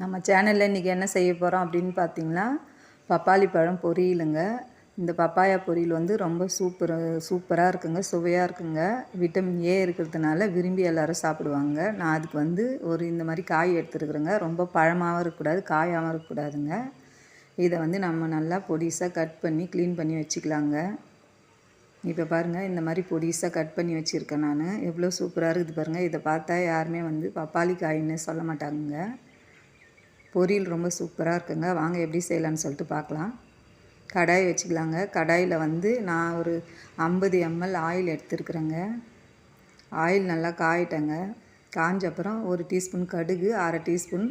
நம்ம சேனலில் இன்றைக்கி என்ன செய்ய போகிறோம் அப்படின்னு பார்த்தீங்கன்னா பப்பாளி பழம் பொரியலுங்க. இந்த பப்பாயா பொரியல் வந்து ரொம்ப சூப்பர் சூப்பராக இருக்குங்க சுவையாக இருக்குங்க. விட்டமின் ஏ இருக்கிறதுனால விரும்பி எல்லோரும் சாப்பிடுவாங்க. நான் அதுக்கு வந்து ஒரு இந்த மாதிரி காய் எடுத்துருக்குறேங்க. ரொம்ப பழமாகவும் இருக்கக்கூடாது காயாகவும் இருக்கக்கூடாதுங்க. இதை வந்து நம்ம நல்லா பொடிசாக கட் பண்ணி க்ளீன் பண்ணி வச்சுக்கலாங்க. இப்போ பாருங்கள் இந்த மாதிரி பொடிசாக கட் பண்ணி வச்சுருக்கேன் நான். எவ்வளோ சூப்பராக இருக்குது பாருங்கள் இதை பார்த்தா யாருமே வந்து பப்பாளி காயின்னு சொல்ல மாட்டாங்க பொரியல் ரொம்ப சூப்பராக இருக்குங்க. வாங்க எப்படி செய்யலான்னு சொல்லிட்டு பார்க்கலாம். கடாய் வச்சுக்கலாங்க. கடாயில் வந்து நான் ஒரு ஐம்பது எம்எல் ஆயில் எடுத்துருக்குறேங்க. ஆயில் நல்லா காயிட்டேங்க. காஞ்ச அப்புறம் ஒரு டீஸ்பூன் கடுகு அரை டீஸ்பூன்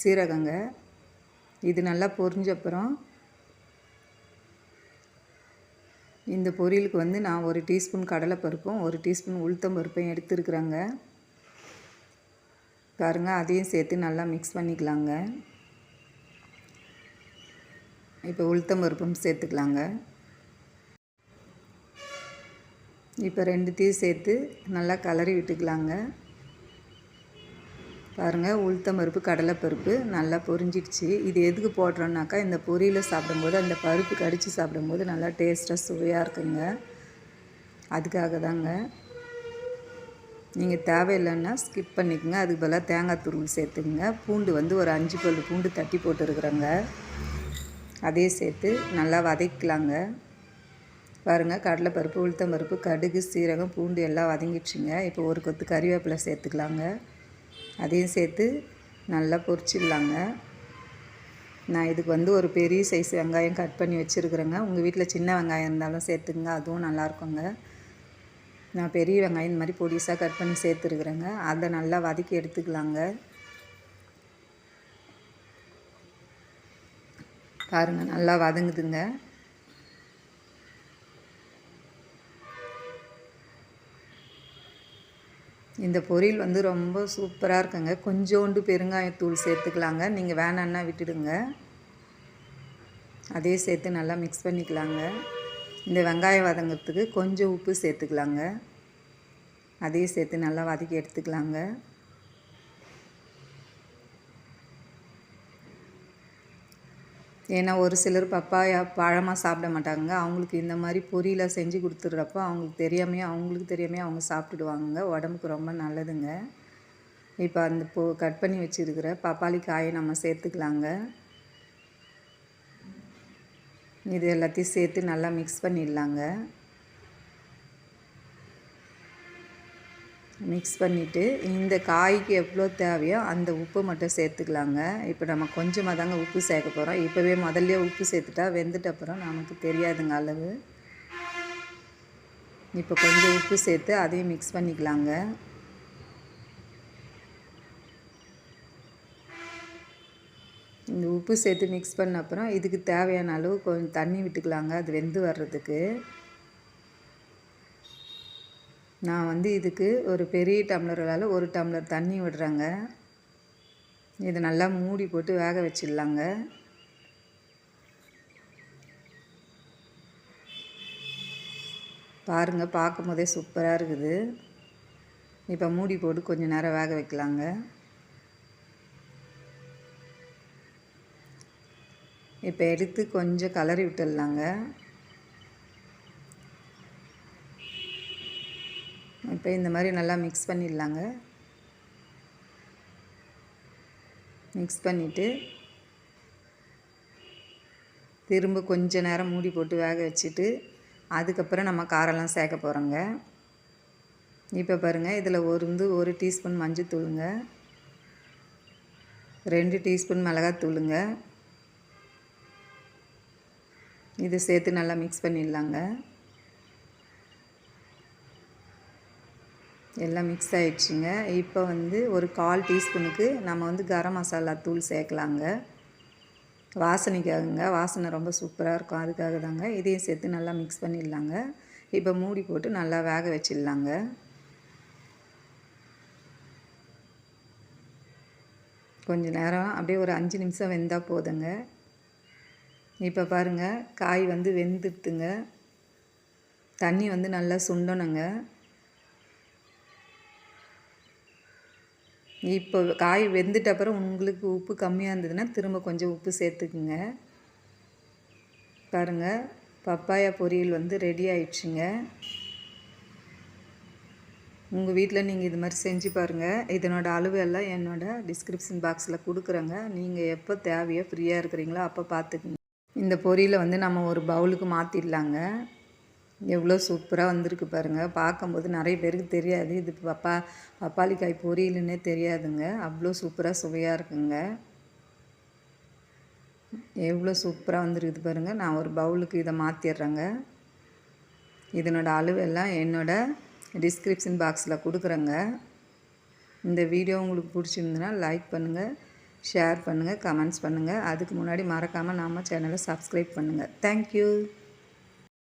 சீரகங்க. இது நல்லா பொரிஞ்ச அப்புறம் இந்த பொரியலுக்கு வந்து நான் ஒரு டீஸ்பூன் கடலைப்பருப்பும் ஒரு டீஸ்பூன் உளுத்தம் பருப்பையும் எடுத்துருக்குறேங்க. பாருங்கள் அதையும் சேர்த்து நல்லா மிக்ஸ் பண்ணிக்கலாங்க. இப்போ உளுத்தம் பருப்பும் சேர்த்துக்கலாங்க. இப்போ ரெண்டுத்தையும் சேர்த்து நல்லா கலரி விட்டுக்கலாங்க. பாருங்கள் உளுத்தம் பருப்பு கடலைப்பருப்பு நல்லா பொரிஞ்சிடுச்சு. இது எதுக்கு போடுறோன்னாக்கா இந்த பொரியில் சாப்பிடும்போது அந்த பருப்பு கடித்து சாப்பிடும்போது நல்லா டேஸ்ட்டாக சுவையாக இருக்குங்க. அதுக்காக தாங்க. நீங்கள் தேவையில்லைன்னா ஸ்கிப் பண்ணிக்கோங்க. அதுக்கு பதிலாக தேங்காய் துருவல் சேர்த்துக்குங்க. பூண்டு வந்து ஒரு அஞ்சு பல் பூண்டு தட்டி போட்டுருக்குறேங்க. அதே சேர்த்து நல்லா வதக்கலாங்க. பாருங்கள் கடலைப்பருப்பு உளுத்தம் பருப்பு கடுகு சீரகம் பூண்டு எல்லாம் வதங்கிடுச்சுங்க. இப்போ ஒரு கொத்து கறிவேப்பிலை சேர்த்துக்கலாங்க. அதையும் சேர்த்து நல்லா பொரிச்சிடலாங்க. நான் இதுக்கு வந்து ஒரு பெரிய சைஸ் வெங்காயம் கட் பண்ணி வச்சுருக்குறேங்க. உங்கள் வீட்டில் சின்ன வெங்காயம் இருந்தாலும் சேர்த்துங்க அதுவும் நல்லாயிருக்குங்க நான் பெரிய வெங்காயம் இந்த மாதிரி பொடிசாக கட் பண்ணி சேர்த்துருக்குறேங்க. அதை நல்லா வதக்கி எடுத்துக்கலாங்க. பாருங்கள் நல்லா வதங்குதுங்க. இந்த பொரியல் வந்து ரொம்ப சூப்பராக இருக்குங்க. கொஞ்சோண்டு பெருங்காயத்தூள் சேர்த்துக்கலாங்க. நீங்கள் வேணான்னா விட்டுடுங்க. அதே சேர்த்து நல்லா மிக்ஸ் பண்ணிக்கலாங்க. இந்த வெங்காயம் வதங்கிறதுக்கு கொஞ்சம் உப்பு சேர்த்துக்கலாங்க. அதையும் சேர்த்து நல்லா வதக்கி எடுத்துக்கலாங்க. ஏன்னா ஒரு சிலர் பப்பாயா பழமாக சாப்பிட மாட்டாங்க. அவங்களுக்கு இந்த மாதிரி பொரியலாக செஞ்சு கொடுத்துட்றப்போ அவங்களுக்கு தெரியாமே அவங்களுக்கு தெரியாமே அவங்க சாப்பிட்டுடுவாங்க உடம்புக்கு ரொம்ப நல்லதுங்க. இப்போ அந்த போ கட் பண்ணி வச்சுருக்கிற பப்பாளி காயை நம்ம சேர்த்துக்கலாங்க. இது எல்லாத்தையும் சேர்த்து நல்லா மிக்ஸ் பண்ணிடலாங்க. மிக்ஸ் பண்ணிவிட்டு இந்த காய்க்கு எவ்வளோ தேவையோ அந்த உப்பு மட்டும் சேர்த்துக்கலாங்க. இப்போ நம்ம கொஞ்சமாக தாங்க உப்பு சேர்க்க போகிறோம் இப்போவே முதல்ல உப்பு சேர்த்துட்டா வெந்துட்ட அப்புறம் நமக்கு தெரியாதுங்க அளவு. இப்போ கொஞ்சம் உப்பு சேர்த்து அதையும் மிக்ஸ் பண்ணிக்கலாங்க. இந்த உப்பு சேர்த்து மிக்ஸ் பண்ண அப்புறம் இதுக்கு தேவையான அளவு கொஞ்சம் தண்ணி விட்டுக்கலாங்க. அது வெந்து வர்றதுக்கு. நான் வந்து இதுக்கு ஒரு பெரிய டம்ளரால் ஒரு டம்ளர் தண்ணி விடுறேங்க. இதை நல்லா மூடி போட்டு வேக வச்சிடலாங்க. பாருங்கள் பார்க்கும் போதே சூப்பராக இருக்குது. இப்போ மூடி போட்டு கொஞ்சம் நேரம் வேக வைக்கலாங்க. இப்போ எடுத்து கொஞ்சம் கலரி விட்டுடலாங்க. இப்போ இந்த மாதிரி நல்லா மிக்ஸ் பண்ணிடலாங்க. மிக்ஸ் பண்ணிவிட்டு திரும்ப கொஞ்ச நேரம் மூடி போட்டு வேக வச்சுட்டு அதுக்கப்புறம் நம்ம காரெல்லாம் சேர்க்க போகிறோங்க இப்போ பாருங்கள் இதில் ஒரு வந்து ஒரு டீஸ்பூன் மஞ்சள் தூளுங்க. ரெண்டு டீஸ்பூன் மிளகாத்தூளுங்க இதை சேர்த்து நல்லா மிக்ஸ் பண்ணிடலாங்க. எல்லாம் மிக்ஸ் ஆகிடுச்சிங்க இப்போ வந்து ஒரு கால் டீஸ்பூனுக்கு நம்ம வந்து கரம் மசாலா தூள் சேர்க்கலாங்க. வாசனைக்காகங்க. வாசனை ரொம்ப சூப்பராக இருக்கும். அதுக்காக தாங்க இதையும் சேர்த்து நல்லா மிக்ஸ் பண்ணிடலாங்க. இப்போ மூடி போட்டு நல்லா வேக வச்சிடலாங்க. கொஞ்சம் நேரம் அப்படியே ஒரு அஞ்சு நிமிஷம் வெந்தால் போதுங்க. இப்போ பாருங்கள் காய் வந்து வெந்துடுத்துங்க தண்ணி வந்து நல்லா சுண்டணுங்க. இப்போ காய் வெந்துட்ட அப்புறம் உங்களுக்கு உப்பு கம்மியாக இருந்ததுன்னா திரும்ப கொஞ்சம் உப்பு சேர்த்துக்குங்க. பாருங்கள் பப்பாயா பொரியல் வந்து ரெடி ஆயிடுச்சுங்க. உங்கள் வீட்டில் நீங்கள் இது மாதிரி செஞ்சு பாருங்கள் இதனோட அளவு எல்லாம் என்னோடய டிஸ்கிரிப்ஷன் பாக்ஸில் கொடுக்குறேங்க. நீங்கள் எப்போ தேவையோ ஃப்ரீயாக இருக்கிறீங்களோ அப்போ பார்த்துக்குங்க இந்த பொரியலை வந்து நம்ம ஒரு பவுலுக்கு மாற்றிடலாங்க எவ்வளோ சூப்பராக வந்திருக்கு பாருங்கள் பார்க்கும்போது நிறைய பேருக்கு தெரியாது. இது பப்பா பப்பாளிக்காய் பொரியலுன்னே தெரியாதுங்க. அவ்வளோ சூப்பராக சுவையாக இருக்குங்க. எவ்வளோ சூப்பராக வந்துருக்குது பாருங்கள் நான் ஒரு பவுலுக்கு இதை மாற்றிடுறேங்க இதனோட அளவெல்லாம் என்னோடய டிஸ்கிரிப்ஷன் பாக்ஸில் கொடுக்குறேங்க. இந்த வீடியோ உங்களுக்கு பிடிச்சிருந்துன்னா லைக் பண்ணுங்கள் ஷேர் பண்ணுங்கள் கமெண்ட்ஸ் பண்ணுங்கள் அதுக்கு முன்னாடி மறக்காமல் நாம் சேனலை சப்ஸ்கிரைப் பண்ணுங்கள் தேங்க்யூ